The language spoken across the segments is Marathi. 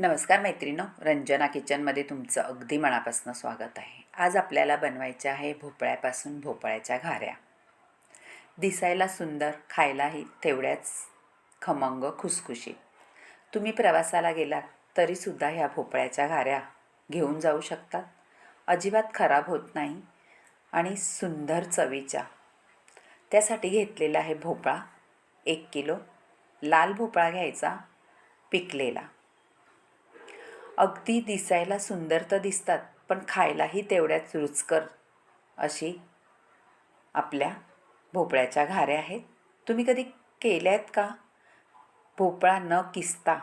नमस्कार मैत्रिणो रंजना किचनमध्ये तुमचं अगदी मनापासून स्वागत आहे. आज आपल्याला बनवायचे आहे भोपळ्यापासून भोपळ्याच्या घाऱ्या. दिसायला सुंदर खायलाही तेवढ्याच खमंग खुसखुशी तुम्ही प्रवासाला गेलात तरीसुद्धा ह्या भोपळ्याच्या घाऱ्या घेऊन जाऊ शकतात. अजिबात खराब होत नाही आणि सुंदर चवीच्या. त्यासाठी घेतलेला आहे भोपळा एक किलो लाल भोपळा घ्यायचा पिकलेला. अगदी दिसायला सुंदर तर दिसतात पण खायलाही तेवढ्याच रुचकर अशी आपल्या भोपळ्याच्या घाऱ्या आहेत. तुम्ही कधी केल्या आहेत का? भोपळा न किसता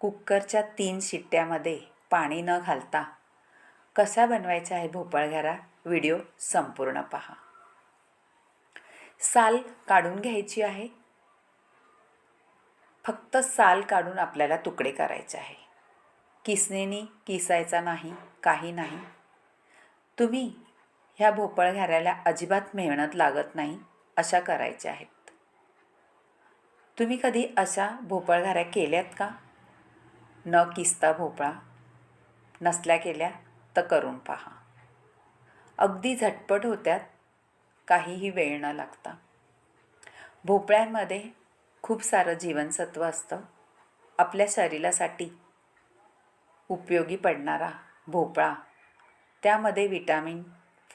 कुकरच्या तीन शिट्ट्यामध्ये पाणी न घालता. कसा बनवायचा आहे भोपळघारा व्हिडिओ संपूर्ण पहा. साल काढून घ्यायची आहे. फक्त साल काढून आपल्याला तुकडे करायचे आहे. किसनेनी किसायचा नाही काही नाही. तुम्ही ह्या भोपळ घाऱ्याला अजिबात मेहनत लागत नाही अशा करायच्या आहेत. तुम्ही कधी अशा भोपळ घाऱ्या केल्यात का? न किसता भोपळा नसल्या केल्या तर करून पहा. अगदी झटपट होत्यात काहीही वेळ न लागता. भोपळ्यांमध्ये खूप सारं जीवनसत्व असतं. आपल्या शरीरासाठी उपयोगी पडणारा भोपळा. त्यामध्ये विटॅमिन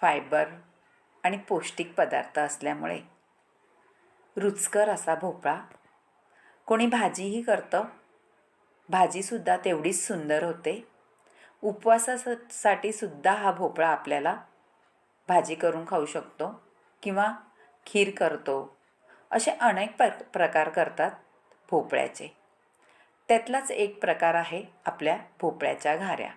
फायबर आणि पौष्टिक पदार्थ असल्यामुळे. रुचकर असा भोपळा. कोणी भाजीही करतं. भाजीसुद्धा तेवढीच सुंदर होते. उपवासासाठी सुद्धा हा भोपळा आपल्याला भाजी करून खाऊ शकतो किंवा खीर करतो. असे अनेक प्र प्रकार करतात भोपळ्याचे. त्यातलाच एक प्रकार आहे आपल्या भोपळ्याच्या घाऱ्या.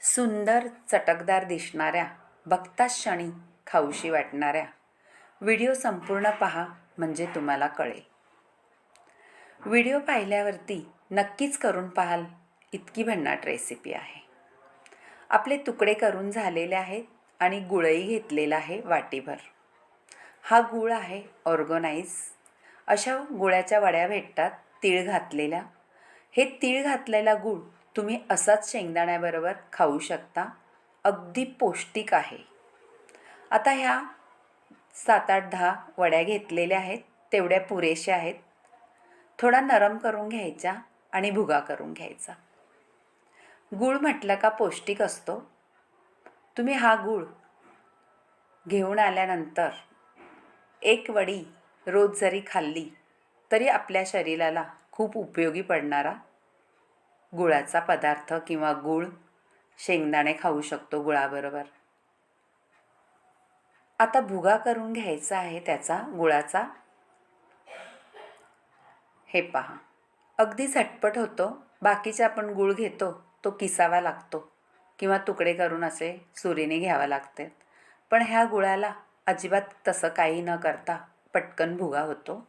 सुंदर चटकदार दिसणाऱ्या बघताच क्षणी खाऊशी वाटणाऱ्या. व्हिडिओ संपूर्ण पहा म्हणजे तुम्हाला कळेल. व्हिडिओ पाहिल्यावरती नक्कीच करून पाहाल इतकी भन्नाट रेसिपी आहे. आपले तुकडे करून झालेले आहेत आणि गुळही घेतलेला आहे वाटीभर. हा गुळ आहे ऑर्गनाईज. अशा गुळाच्या वड्या भेटतात तीळ घातलेल्या. हे तीळ घातलेला गूळ तुम्ही असाच शेंगदाण्याबरोबर खाऊ शकता. अगदी पौष्टिक आहे. आता ह्या सात आठ दहा वड्या घेतलेल्या आहेत. तेवढ्या पुरेशा आहेत. थोडा नरम करून घ्यायचा आणि भुगा करून घ्यायचा. गूळ म्हटलं का पौष्टिक असतो. तुम्ही हा गूळ घेऊन आल्यानंतर एक वडी रोज जरी खाल्ली तरी आपल्या शरीराला खूप उपयोगी पडणारा गुळाचा पदार्थ किंवा गूळ शेंगदाणे खाऊ शकतो गुळाबरोबर. आता भुगा करून घ्यायचा आहे त्याचा गुळाचा. हे पहा. अगदी झटपट होतो. बाकीचे आपण गूळ घेतो तो किसावा लागतो किंवा तुकडे करून असे सुरीने घ्यावा लागते. पण ह्या गुळाला अजिबात तसं काही न करता पटकन भुगा होतो.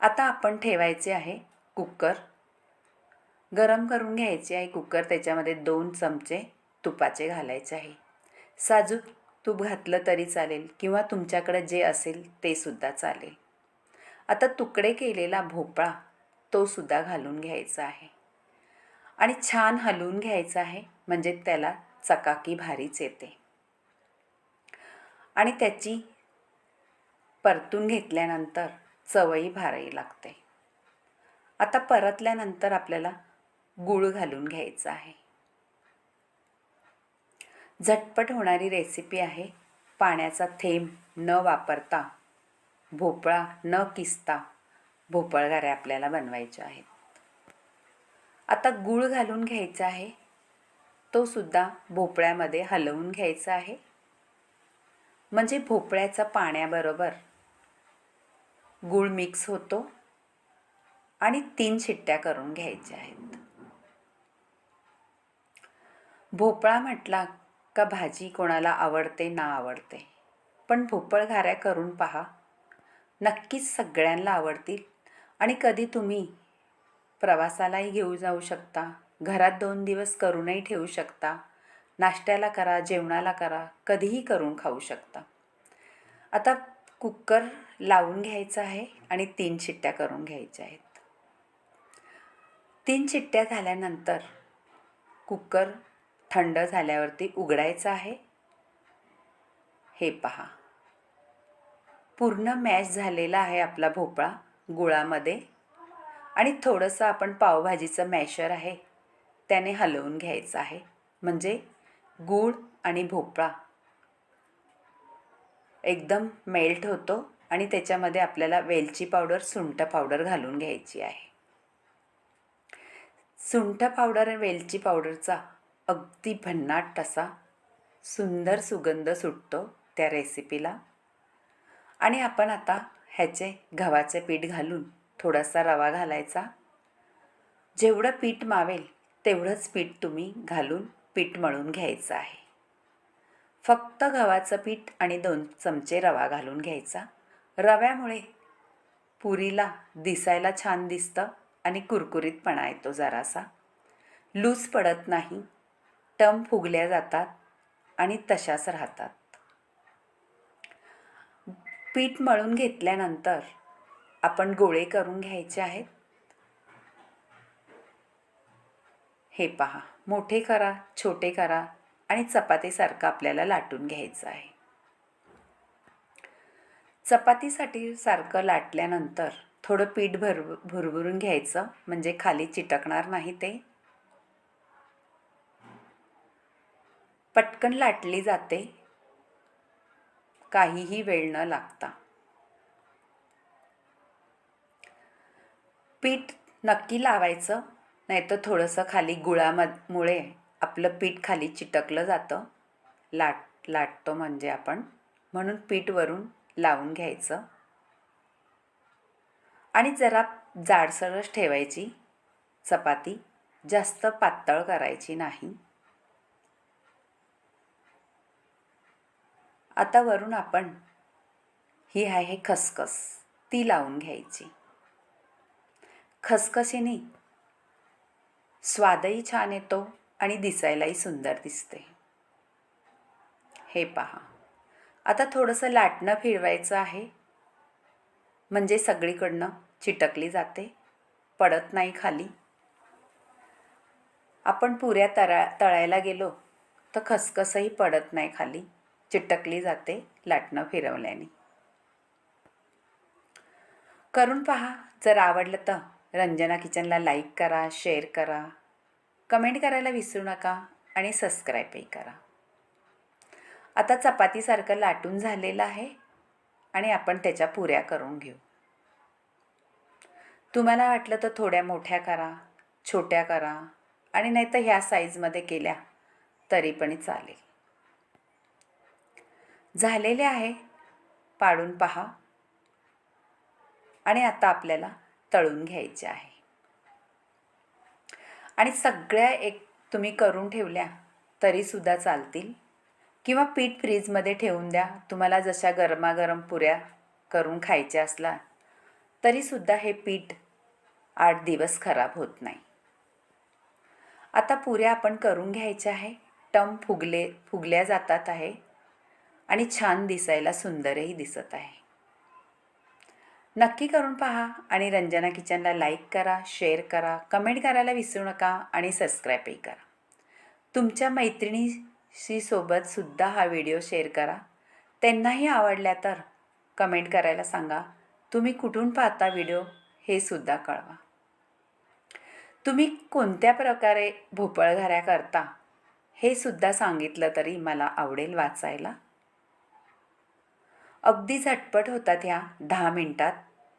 आता आपण ठेवायचे आहे कुकर. गरम करून घ्यायचे आहे कुकर. त्याच्यामध्ये दोन चमचे तुपाचे घालायचे आहे. साजूक तूप घातलं तरी चालेल किंवा तुमच्याकडे जे असेल ते सुद्धा चालेल. आता तुकडे केलेला भोपळा तो सुद्धा घालून घ्यायचा आहे. आणि छान हलवून घ्यायचा आहे म्हणजे त्याला चकाकी भारीच येते. आणि त्याची परतून घेतल्यानंतर चवही भारावी लागते. आता परतल्यानंतर आपल्याला गूळ घालून घ्यायचा आहे. झटपट होणारी रेसिपी आहे पाण्याचा थेंब न वापरता भोपळा न किसता भोपळगाऱ्या आपल्याला बनवायच्या आहेत. आता गूळ घालून घ्यायचा आहे तो सुद्धा भोपळ्यामध्ये हलवून घ्यायचा आहे. म्हणजे भोपळ्याचा पाण्याबरोबर गूळ मिक्स होतो आणि तीन शिट्ट्या करून घ्यायच्या आहेत. भोपळा म्हटला का भाजी कोणाला आवडते ना आवडते. पण भोपळ घाऱ्या करून पहा. नक्कीच सगळ्यांना आवडतील आणि कधी तुम्ही प्रवासालाही घेऊ जाऊ शकता. घरात दोन दिवस करूनही ठेवू शकता. नाश्त्याला करा जेवणाला करा कधीही करून खाऊ शकता. आता कुकर लावून घ्यायचं आहे आणि तीन चिट्ट्या करून घ्यायच्या आहेत. तीन चिट्ट्या झाल्यानंतर कुकर थंड झाल्यावरती उघडायचं आहे. हे पहा. पूर्ण मॅश झालेला आहे आपला भोपळा गुळामध्ये आणि थोडंसं आपण पावभाजीचं मॅशर आहे त्याने हलवून घ्यायचं आहे. म्हणजे गूळ आणि भोपळा. एकदम मेल्ट होतो. आणि त्याच्यामध्ये आपल्याला वेलची पावडर सुंठ पावडर घालून घ्यायची आहे. सुंठ पावडर आणि वेलची पावडरचा अगदी भन्नाट असा सुंदर सुगंध सुटतो त्या रेसिपीला. आणि आपण आता ह्याचे गव्हाचे पीठ घालून थोडासा रवा घालायचा. जेवढं पीठ मावेल तेवढंच पीठ तुम्ही घालून पीठ मळून घ्यायचं आहे. फक्त गव्हाचं पीठ आणि दोन चमचे रवा घालून घ्यायचा. रव्यामुळे पुरीला दिसायला छान दिसतं आणि कुरकुरीतपणा येतो जरासा. लूज पडत नाही टम फुगल्या जातात आणि तशाच राहतात. पीठ मळून घेतल्यानंतर आपण गोळे करून घ्यायचे आहेत. हे पहा मोठे करा छोटे करा आणि चपातीसारखं आपल्याला लाटून घ्यायचं आहे. चपातीसाठी सारखं लाटल्यानंतर थोडं पीठ भर भरभरून घ्यायचं. म्हणजे खाली चिटकणार नाही ते. पटकन लाटली जाते. काहीही वेळ न लागता. पीठ नक्की लावायचं. नाहीतर थोडंसं खाली गुळामुळे आपलं पीठ खाली चिटकलं जातं. लाट लाटतो म्हणजे आपण. म्हणून पीठ वरून लावून घ्यायचं. आणि जरा जाडसरच ठेवायची. चपाती जास्त पातळ करायची नाही. आता वरून आपण ही आहे खसखस ती लावून घ्यायची. खसखसीने स्वादही छान येतो आणि दिसायलाही सुंदर दिसते. हे पहा. आता थोडंसं लाटणं फिरवायचं आहे. म्हणजे सगळीकडनं चिटकली जाते पडत नाही खाली. आपण पुऱ्या तळा तळायला गेलो तर खसखसही पडत नाही खाली. चिटकली जाते लाटणं फिरवल्याने. करून पहा जर आवडलं तर. रंजना किचनला लाईक करा शेअर करा. कमेंट करायला विसरू नका आणि सबस्क्राईबही करा. आता चपातीसारखं लाटून झालेलं आहे आणि आपण त्याच्या पुऱ्या करून घेऊ. तुम्हाला वाटलं तर थोड्या मोठ्या करा छोट्या करा आणि नाही तर ह्या साईजमध्ये केल्या तरी पण चालेल. झालेले आहे. पाडून पहा. आणि आता आपल्याला तळून घ्यायचे आहे. आणि सगळ्या एक तुम्ही करून ठेवल्या तरीसुद्धा चालतील. किंवा पीठ फ्रीजमध्ये ठेवून द्या. तुम्हाला जशा गरमागरम पुऱ्या करून खायच्या असला तरीसुद्धा हे पीठ आठ दिवस खराब होत नाही. आता पुऱ्या आपण करून घ्यायच्या आहे. टम फुगले फुगल्या जातात आहे आणि छान दिसायला सुंदरही दिसत आहे. नक्की करून पहा आणि रंजना किचनला लाईक करा शेअर करा कमेंट करायला विसरू नका आणि सबस्क्राईबही करा. तुमच्या मैत्रिणी सोबतसुद्धा हा व्हिडिओ शेअर करा. त्यांनाही आवडल्या तर कमेंट करायला सांगा. तुम्ही कुठून पाहता व्हिडिओ हे सुद्धा कळवा. तुम्ही कोणत्या प्रकारे भोपळघऱ्या करता हे सुद्धा सांगितलं तरी मला आवडेल वाचायला. अगदी झटपट होतात ह्या दहा मिनटात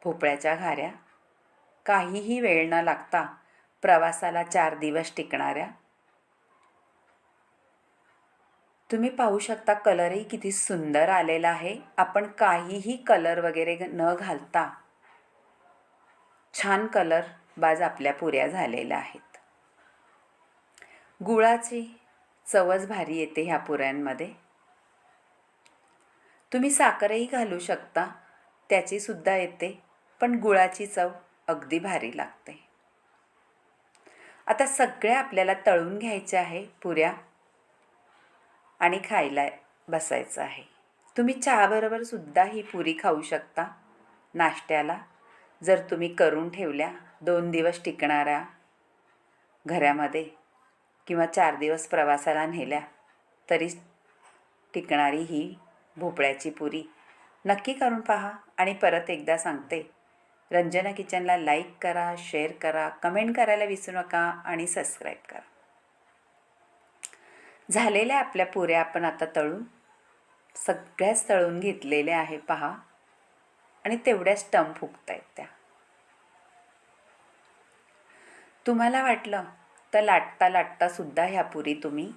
भोपळ्याच्या घाऱ्या. काहीही वेळ न लागता प्रवासाला चार दिवस टिकणाऱ्या. तुम्ही पाहू शकता कलरही किती सुंदर आलेला आहे. आपण काहीही कलर वगैरे न घालता छान कलर बाज आपल्या पुऱ्या झालेल्या आहेत. गुळाची चवच भारी येते ह्या पुऱ्यांमध्ये. तुम्ही साखरही घालू शकता त्याचीसुद्धा येते पण गुळाची चव अगदी भारी लागते. आता सगळ्या आपल्याला तळून घ्यायच्या आहे पुऱ्या. आणि खायला बसायचं आहे. तुम्ही चहाबरोबर सुद्धा ही पुरी खाऊ शकता. नाश्त्याला जर तुम्ही करून ठेवल्या दोन दिवस टिकणाऱ्या घरामध्ये किंवा चार दिवस प्रवासाला नेल्या तरी टिकणारी ही भोपळ्याची पुरी नक्की करून पहा आणि परत एकदा सांगते. रंजना किचनला लाईक करा शेअर करा कमेंट करायला विसरू नका आणि सबस्क्राईब करा. झालेल्या आपल्या पुऱ्या आपण आता तळून सगळ्याच तळून घेतलेल्या आहे पहा. आणि तेवढ्याच टम फुगत आहेत त्या. तुम्हाला वाटलं तर लाटता लाटता सुद्धा ह्या पुरी तुम्ही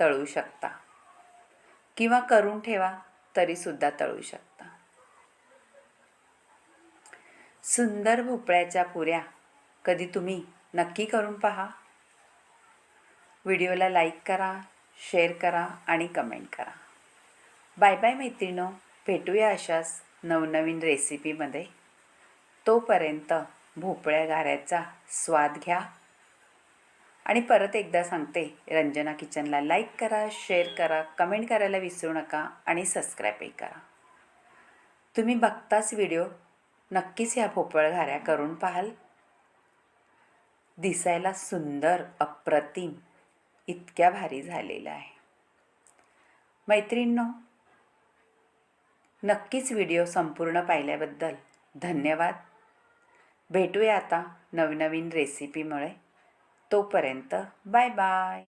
तळू शकता. किंवा करून ठेवा तरीसुद्धा तळू शकता. सुंदर भोपळ्याच्या पुऱ्या कधी तुम्ही नक्की करून पहा. व्हिडिओला लाईक करा शेअर करा आणि कमेंट करा. बाय बाय मैत्रिणो भेटूया अशाच नवनवीन रेसिपीमध्ये. तोपर्यंत भोपळ्या घाऱ्याचा स्वाद घ्या. आणि परत एकदा सांगते रंजना किचनला लाईक करा शेअर करा कमेंट करायला विसरू नका आणि सबस्क्राईबही करा. तुम्ही बघताच व्हिडिओ नक्कीच ह्या भोपळ घाऱ्या करून पाहाल. दिसायला सुंदर अप्रतिम इतक्या भारी झालेल्या आहे. मैत्रिणींनो नक्कीच व्हिडिओ संपूर्ण पाहिल्याबद्दल धन्यवाद. भेटूया आता नवनवीन रेसिपीमुळे तोपर्यंत बाय बाय